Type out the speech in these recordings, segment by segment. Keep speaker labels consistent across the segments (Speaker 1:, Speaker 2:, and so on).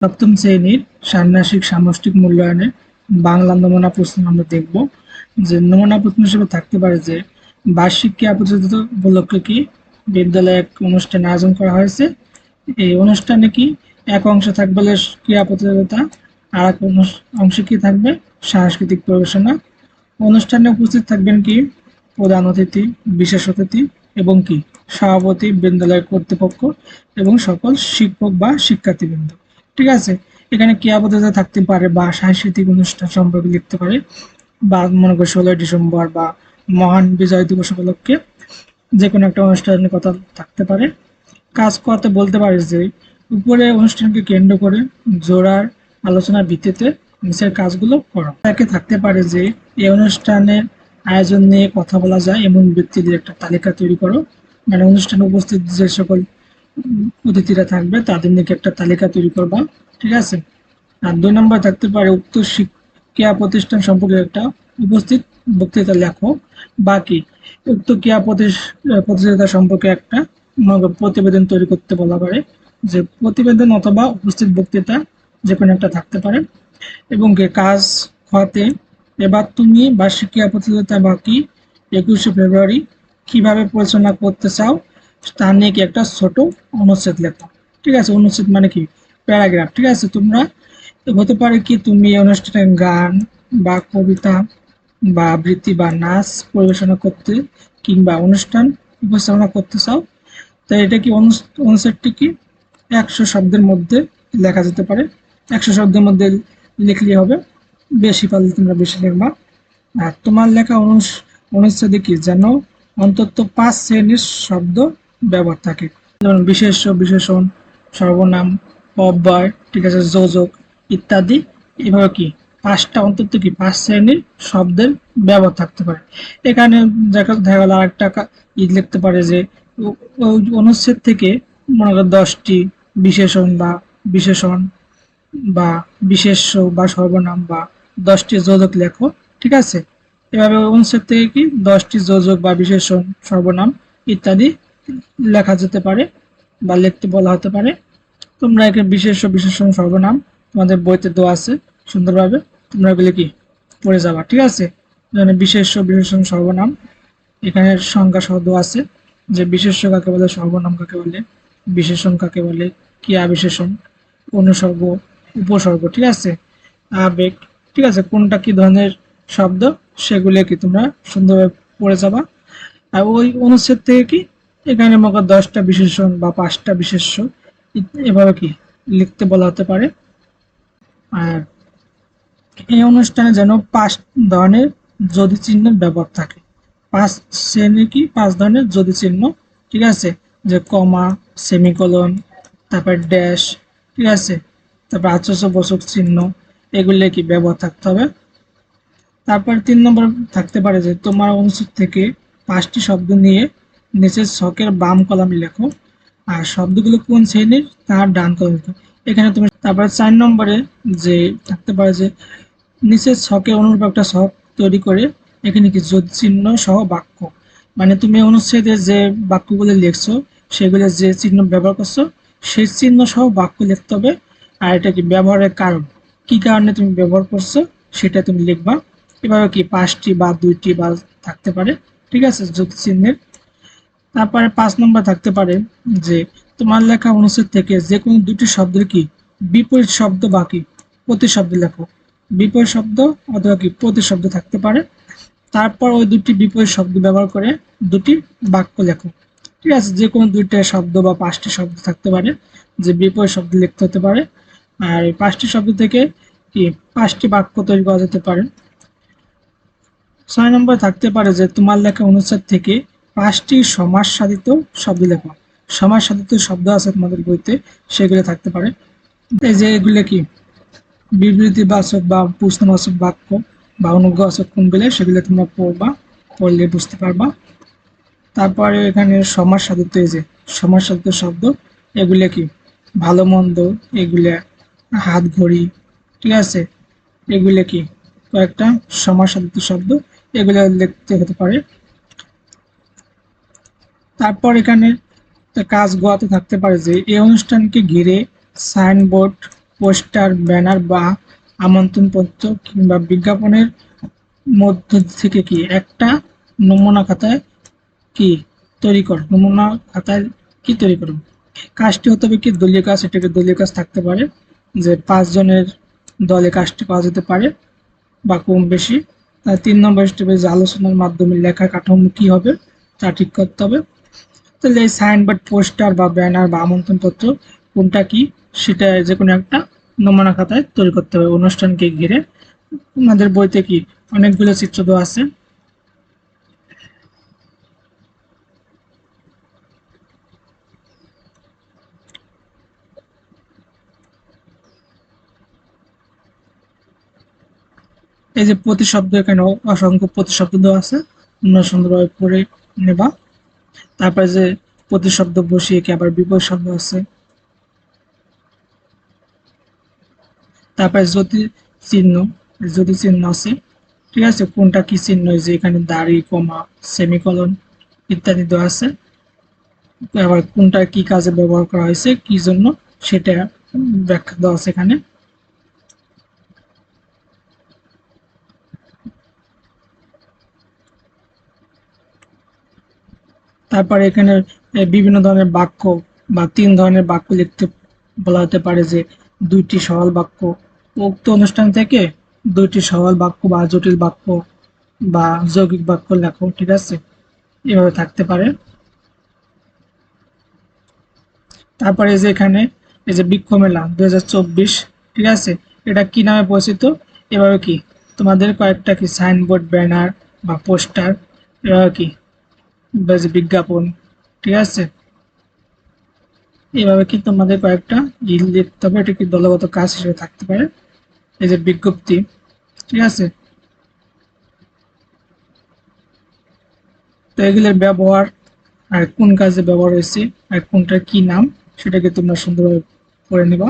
Speaker 1: সপ্তম শ্রেণির ষান্মাসিক সামষ্টিক মূল্যায়নে বাংলা নমুনা প্রশ্ন আমরা দেখব যে নমুনা প্রশ্ন হিসেবে থাকতে পারে যে বার্ষিক ক্রিয়া প্রতিযোগিতা উপলক্ষে কি বিদ্যালয়ে এক অনুষ্ঠান আয়োজন করা হয়েছে? এই অনুষ্ঠানে কি এক অংশে থাকবে ক্রিয়া প্রতিযোগিতা, আর এক অংশে কি থাকবে সাংস্কৃতিক পরিবেশনা? অনুষ্ঠানে উপস্থিত থাকবেন কি প্রধান অতিথি, বিশেষ অতিথি এবং কি সভাপতি বিদ্যালয় কর্তৃপক্ষ এবং সকল শিক্ষক বা শিক্ষার্থীবৃন্দ। ঠিক আছে? এখানে ক্রিয়া প্রতিযোগিতা থাকতে পারে বা সাংস্কৃতিক অনুষ্ঠান সম্পর্কে লিখতে পারে? বা মনে করি ষোলোই ডিসেম্বর বা মহান বিজয় দিবস উপলক্ষে যে কোনো একটা অনুষ্ঠানের কথা থাকতে পারে। কাজ করতে বলতে পারে যে, উপরে অনুষ্ঠানকে কেন্দ্র করে জোড়ার আলোচনার ভিত্তিতে নিচের কাজগুলো করো। তাকে থাকতে পারে যে, এই অনুষ্ঠানের আয়োজন নিয়ে কথা বলা যায়, এমন ব্যক্তিদের একটা তালিকা তৈরি করো। মানে অনুষ্ঠানে উপস্থিত যে সকল অতিথিরা থাকবে, তাদের নিয়ে একটা তালিকা তৈরি করবা, ঠিক আছে? আর দুই নম্বর থাকতে পারে উক্ত শিক্ষা প্রতিষ্ঠান সম্পর্কে একটা উপস্থিত বক্তৃতা লেখো। বাকি উক্ত ক্রিয়া প্রতিযোগিতা সম্পর্কে একটা প্রতিবেদন তৈরি করতে বলা পারে। যে প্রতিবেদন অথবা উপস্থিত বক্তৃতা যে কোনো একটা থাকতে পারে। এবং কাজ হতে এবার তুমি বার্ষিক ক্রিয়া প্রতিযোগিতা বাকি একুশে ফেব্রুয়ারি কীভাবে পরিচালনা করতে চাও নিয়ে কি একটা ছোট অনুচ্ছেদ লেখো। ঠিক আছে, অনুচ্ছেদ মানে কি? প্যারাগ্রাফ। ঠিক আছে, তোমরা হতে পারে কি তুমি অনুষ্ঠানে গান বা কবিতা বা আবৃত্তি বা নাচ পরিবেশনা করতে কিংবা অনুষ্ঠান উপস্থাপনা করতে চাও তো এটা কি অনুচ্ছেদটি কি? একশো শব্দের মধ্যে লেখা যেতে পারে। একশো শব্দের মধ্যে লিখলে হবে। বেশি পারলে তোমরা বেশি লিখবা। আর তোমার লেখা অনুচ্ছেদে কি? যেন অন্তত পাঁচ শ্রেণির শব্দ ব্যবহার থাকে। যেমন বিশেষ্য বিশেষণ, সর্বনাম, অব্যয়, ঠিক আছে, যোজক ইত্যাদি। এভাবে কি? পাঁচটা অন্তত কি? পাঁচ শ্রেণির শব্দের ব্যবহার থাকতে পারে। এখানে দেখা গেল আরেকটা ই লিখতে পারে যে অনুচ্ছেদ থেকে মনে করো দশটি বিশেষণ বা বিশেষণ বা বিশেষ্য বা সর্বনাম বা দশটি যোজক লেখো, ঠিক আছে? এভাবে অনুচ্ছেদ থেকে কি? দশটি যোজক বা বিশেষণ, সর্বনাম ইত্যাদি লেখা যেতে পারে বা লিখতে বলা হতে পারে। তোমরা এখানে বিশেষ বিশেষণ সর্বনাম। তোমাদের বইতে দেওয়া আছে সুন্দরভাবে। তোমরা এগুলি কি? পড়ে যাবা, ঠিক আছে? এখানে বিশেষ বিশেষণ সর্বনাম। এখানে সংজ্ঞা সহ দেওয়া আছে যে বিশেষ্য কাকে বলে, সর্বনাম কাকে বলে, বিশেষণ কাকে বলে ক্রিয়া বিশেষণ অনুসর্গ, উপসর্গ, ঠিক আছে? আবেগ, ঠিক আছে? কোনটা কি ধরনের শব্দ, সেগুলো কি তোমরা সুন্দরভাবে পড়ে যাবা। আর ওই অনুচ্ছেদ থেকে কি এখানে মনে দশটা বিশেষণ বা পাঁচটা বিশেষ্য এভাবে কি লিখতে বলা হতে পারে? আর এই অনুষ্ঠানে যেন পাঁচ ধরনের যদি চিহ্ন ব্যবহার থাকে। পাঁচ শ্রেণি কি? পাঁচ ধরনের যদি চিহ্ন। ঠিক আছে? যে কমা, সেমিকলন, তারপর ড্যাশ, ঠিক আছে? তারপর আচর্যবোচক চিহ্ন, এগুলো কি ব্যবহার থাকতে হবে? তারপর তিন নম্বর থাকতে পারে যে তোমার অনুচ্ছেদ থেকে পাঁচটি শব্দ নিয়ে নিচের ছকের বাম কলামে লেখো, আর শব্দগুলো কোন শ্রেণির? তার ডান কলামে লেখো। এখানে তুমি, তারপরে চার নম্বরে যে থাকতে পারে যে নিচের ছকে অনুরূপ একটা ছক তৈরি করে এখানে কি যোগ চিহ্ন সহ বাক্য। মানে তুমি অনুচ্ছেদে যে বাক্যগুলো লিখছো, সেগুলো যে চিহ্ন ব্যবহার করছ, সেই চিহ্ন সহ বাক্য লিখতে হবে। আর এটা কি ব্যবহারের কারণ? কি কারণে তুমি ব্যবহার করছ, সেটা তুমি লিখবা। এভাবে কি পাঁচটি বা দুইটি বা থাকতে পারে? ঠিক আছে, যোগ চিহ্নের তারপরে পাঁচ নম্বর থাকতে পারে যে, তোমার লেখা অনুচ্ছেদ থেকে যে কোনো দুটি শব্দের কি বিপরীত শব্দ বা কি প্রতিশব্দ লেখো। বিপরীত শব্দ অথবা কি প্রতিশব্দ থাকতে পারে। তারপর ওই দুটি বিপরীত শব্দ ব্যবহার করে দুটি বাক্য লেখো। ঠিক আছে, যে কোনো দুইটা শব্দ বা পাঁচটি শব্দ থাকতে পারে যে বিপরীত শব্দ লিখতে হতে পারে। আর এই পাঁচটি শব্দ থেকে কি পাঁচটি বাক্য তৈরি করা যেতে পারে। ছয় নম্বর থাকতে পারে যে, তোমার লেখা অনুচ্ছেদ থেকে পাঁচটি সমাজ সাধিত শব্দ লেখো। সমাজ সাধিত শব্দ আছে তোমাদের বইতে, সেগুলো থাকতে পারে। এই যে এগুলো কি? বিবৃতিবাচক বা প্রশ্নবাচক বাক্য বা অনুজ্ঞাবাচক কোনগুলো সেগুলো তোমরা পড়বা, পড়লে বুঝতে পারবা। তারপরে এখানে সমাজ সাধিত এই যে সমাজ সাধিত শব্দ, এগুলো কি? ভালো মন্দ, এগুলা হাত ঘড়ি, ঠিক আছে? এগুলো কি? কয়েকটা সমাজ সাধিত শব্দ, এগুলো লিখতে হতে পারে। তারপর এখানে কাজ গোয়াতে থাকতে পারে যে, এই অনুষ্ঠানকে ঘিরে সাইনবোর্ড, পোস্টার, ব্যানার বা আমন্ত্রণপত্র কিংবা বিজ্ঞাপনের মধ্য থেকে কি একটা নমুনা খাতায় কি তৈরি কর, নমুনা খাতায় কি তৈরি করো কাজটি হতে হবে কি দলীয় কাজ এটাকে দলীয় কাজ থাকতে পারে, যে পাঁচজনের দলে কাজটি পাওয়া যেতে পারে বা কম বেশি। তিন নম্বর স্টেপে যে আলোচনার মাধ্যমে লেখার কাঠামো কি হবে, তা ঠিক করতে হবে। তাহলে সাইনবোর্ড পোস্টার বা ব্যানার বা আমন্ত্রণপত্র কোনটা কি, সেটা যে কোনো একটা নমুনা খাতায় তৈরি করতে হবে। অনুষ্ঠানকে ঘিরে আমাদের বইতে কি অনেকগুলো চিত্র দেওয়া আছে। এই যে প্রতিশব্দ এখানে অসংখ্য প্রতিশব্দ দেওয়া আছে। তোমরা সুন্দরভাবে পড়ে নেবা। তারপরে যে প্রতিশব্দ বসিয়ে কি আবার বিপরীত শব্দ আছে? তারপরে যদি চিহ্ন যদি চিহ্ন আছে, ঠিক আছে? কোনটা কি চিহ্ন? যে এখানে দাড়ি, কমা, সেমিকলন ইত্যাদি দেওয়া আছে। আবার কোনটা কি কাজে ব্যবহার করা হয়েছে? কি জন্য? সেটা ব্যাখ্যা দেওয়া আছে এখানে। তারপরে এখানে বিভিন্ন ধরনের বাক্য বা তিন ধরনের বাক্য লিখতে বলা হতে পারে যে, দুইটি সরল বাক্য। উক্ত অনুষ্ঠান থেকে দুইটি সরল বাক্য বা জটিল বাক্য বা যৌগিক বাক্য লেখো, ঠিক আছে? এভাবে থাকতে পারে। তারপরে যে এখানে, এই যে বৃক্ষ মেলা দুই হাজার চব্বিশ, ঠিক আছে? এটা কি নামে পরিচিত? এভাবে কি? তোমাদের কয়েকটা কি সাইনবোর্ড, ব্যানার বা পোস্টার, এভাবে কি? বা বিজ্ঞাপন, ঠিক আছে? এভাবে কি তোমাদের কয়েকটা ইল লিখতে হবে, এটা কি দলগত কাজ হিসেবে থাকতে পারে? এই যে বিজ্ঞপ্তি, ঠিক আছে? তো এগুলোর ব্যবহার, আর কোন কাজে ব্যবহার হয়েছে, আর কোনটার কি নাম, সেটাকে তোমরা সুন্দরভাবে পড়ে নেবা।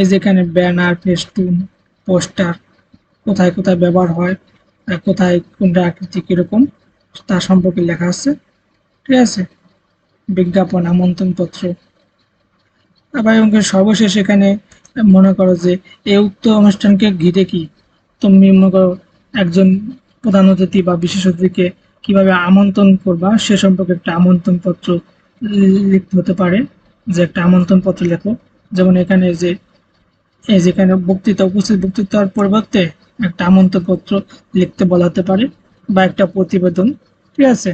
Speaker 1: এই যেখানে ব্যানার ফেস্টুন পোস্টার কোথায় কোথায় ব্যবহার হয় কোথায় কোনটা আকৃতি কীরকম তার সম্পর্কে লেখা আছে। ঠিক আছে? বিজ্ঞাপন, আমন্ত্রণপত্র। আবার এবং সর্বশেষ এখানে মনে করো যে, এই উক্ত অনুষ্ঠানকে ঘিরে কি? তুমি মনে করো একজন প্রধান অতিথি বা বিশেষ অতিথিকে কীভাবে আমন্ত্রণ করবা, সে সম্পর্কে একটা আমন্ত্রণ পত্র লিখতে হতে পারে। যে একটা আমন্ত্রণ পত্র লেখো। যেমন এখানে যে এই যেখানে বক্তৃতা, উপস্থিত বক্তৃতার পরিবর্তে একটা আমন্ত্রণ পত্র লিখতে বলাতে পারে বা একটা প্রতিবেদন, ঠিক আছে?